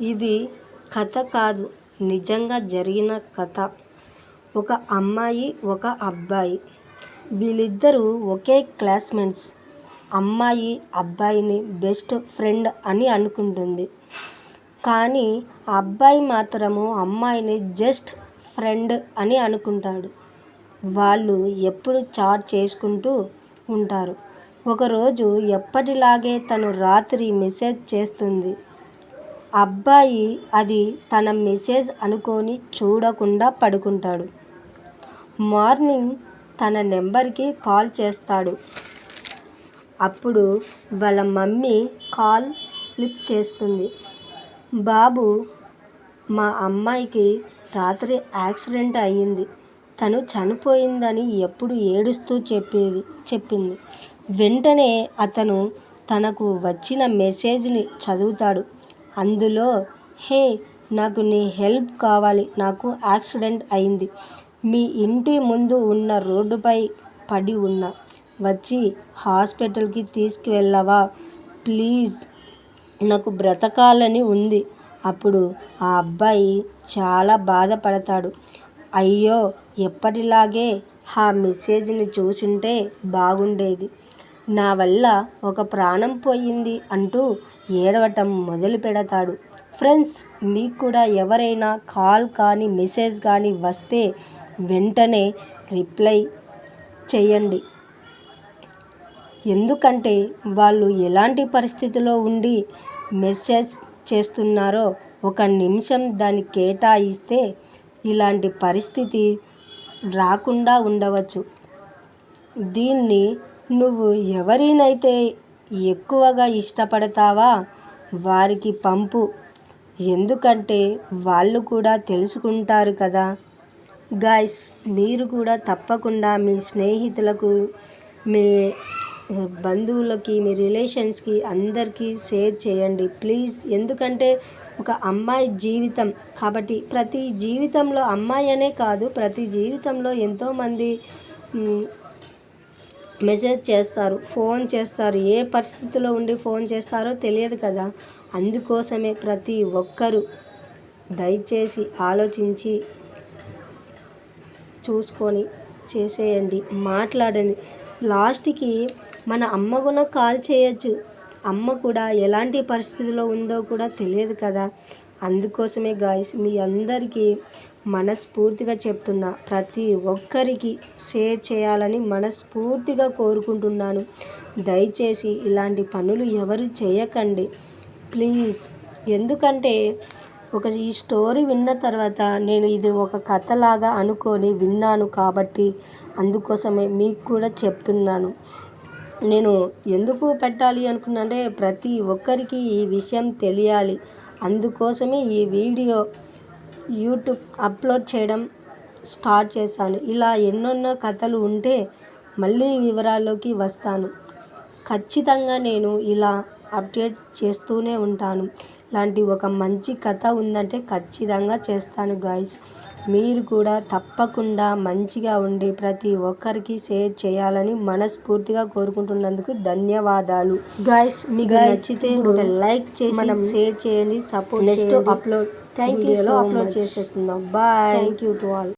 ఇది కథ కాదు నిజంగా జరిగిన కథ. ఒక అమ్మాయి ఒక అబ్బాయి. వీళ్ళిద్దరూ ఒకే క్లాస్మేట్స్. అమ్మాయి అబ్బాయిని బెస్ట్ ఫ్రెండ్ అని అనుకుంటుంది. కానీ అబ్బాయి మాత్రము అమ్మాయిని జస్ట్ ఫ్రెండ్ అని అనుకుంటాడు. వాళ్ళు ఎప్పుడు చాట్ చేసుకుంటూ ఉంటారు. ఒకరోజు ఎప్పటిలాగే తను రాత్రి మెసేజ్ చేస్తుంది. అబ్బాయి అది తన మెసేజ్ అనుకొని చూడకుండా పడుకుంటాడు. మార్నింగ్ తన నెంబర్కి కాల్ చేస్తాడు. అప్పుడు వాళ్ళ మమ్మీ కాల్ లిఫ్ట్ చేస్తుంది. బాబు మా అమ్మాయికి రాత్రి యాక్సిడెంట్ అయ్యింది. తను చనిపోయిందని ఎప్పుడు ఏడుస్తూ చెప్పేది చెప్పింది. వెంటనే అతను తనకు వచ్చిన మెసేజ్ని చదువుతాడు. అందులో హే నాకు నీ హెల్ప్ కావాలి. నాకు యాక్సిడెంట్ అయింది. మీ ఇంటి ముందు ఉన్న రోడ్డుపై పడి ఉన్నా. వచ్చి హాస్పిటల్కి తీసుకువెళ్ళవా? ప్లీజ్. నాకు బ్రతకాలని ఉంది అప్పుడు ఆ అబ్బాయి చాలా బాధపడతాడు. అయ్యో ఎప్పటిలాగే ఆ మెసేజ్ని చూసుంటే బాగుండేది. నా వల్ల ఒక ప్రాణం పోయింది అంటూ ఏడవటం మొదలు పెడతాడు. ఫ్రెండ్స్ మీకు కూడా ఎవరైనా కాల్ కానీ మెసేజ్ కానీ వస్తే వెంటనే రిప్లై చేయండి. ఎందుకంటే వాళ్ళు ఎలాంటి పరిస్థితిలో ఉండి మెసేజ్ చేస్తున్నారో ఒక నిమిషం దాన్ని కేటాయిస్తే ఇలాంటి పరిస్థితి రాకుండా ఉండవచ్చు. దీన్ని నువ్వు ఎవరినైతే ఎక్కువగా ఇష్టపడతావా వారికి పంపు. ఎందుకంటే వాళ్ళు కూడా తెలుసుకుంటారు కదా. గాయస్ మీరు కూడా తప్పకుండా మీ స్నేహితులకు మీ బంధువులకి మీ రిలేషన్స్కి అందరికీ షేర్ చేయండి. ప్లీజ్ ఎందుకంటే ఒక అమ్మాయి జీవితం. కాబట్టి ప్రతి జీవితంలో అమ్మాయి అనే కాదు ప్రతి జీవితంలో ఎంతోమంది మెసేజ్ చేస్తారు ఫోన్ చేస్తారు ఏ పరిస్థితిలో ఉండి ఫోన్ చేస్తారో తెలియదు కదా. అందుకోసమే ప్రతి ఒక్కరూ దయచేసి ఆలోచించి చూసుకొని చేసేయండి మాట్లాడండి. లాస్ట్కి మన అమ్మ కూడా కాల్ చేయొచ్చు. అమ్మ కూడా ఎలాంటి పరిస్థితిలో ఉందో కూడా తెలియదు కదా. అందుకోసమే గాయస్ మీ అందరికీ మనస్ఫూర్తిగా చెప్తున్నా. ప్రతి ఒక్కరికి షేర్ చేయాలని మనస్ఫూర్తిగా కోరుకుంటున్నాను. దయచేసి ఇలాంటి పనులు ఎవరు చేయకండి. ప్లీజ్. ఎందుకంటే ఒక ఈ స్టోరీ విన్న తర్వాత నేను ఇది ఒక కథలాగా అనుకొని విన్నాను కాబట్టి అందుకోసమే మీకు కూడా చెప్తున్నాను. నేను ఎందుకు పెట్టాలి అనుకున్నానంటే ప్రతి ఒక్కరికి ఈ విషయం తెలియాలి. అందుకోసమే ఈ వీడియో యూట్యూబ్ అప్లోడ్ చేయడం స్టార్ట్ చేశాను. ఇలా ఎన్నెన్నో కథలు ఉంటే మళ్ళీ వివరాల్లోకి వస్తాను. ఖచ్చితంగా నేను ఇలా అప్డేట్ చేస్తూనే ఉంటాను. ఇలాంటి ఒక మంచి కథ ఉందంటే ఖచ్చితంగా చేస్తాను గాయస్. మీరు కూడా తప్పకుండా మంచిగా ఉండి ప్రతి ఒక్కరికి షేర్ చేయాలని మనస్ఫూర్తిగా కోరుకుంటున్నందుకు ధన్యవాదాలు. గాయస్ మీకు నచ్చితే లైక్ చేసి మనం షేర్ చేయండి support next upload thank you upload చేసేస్తున్నాం bye thank you to all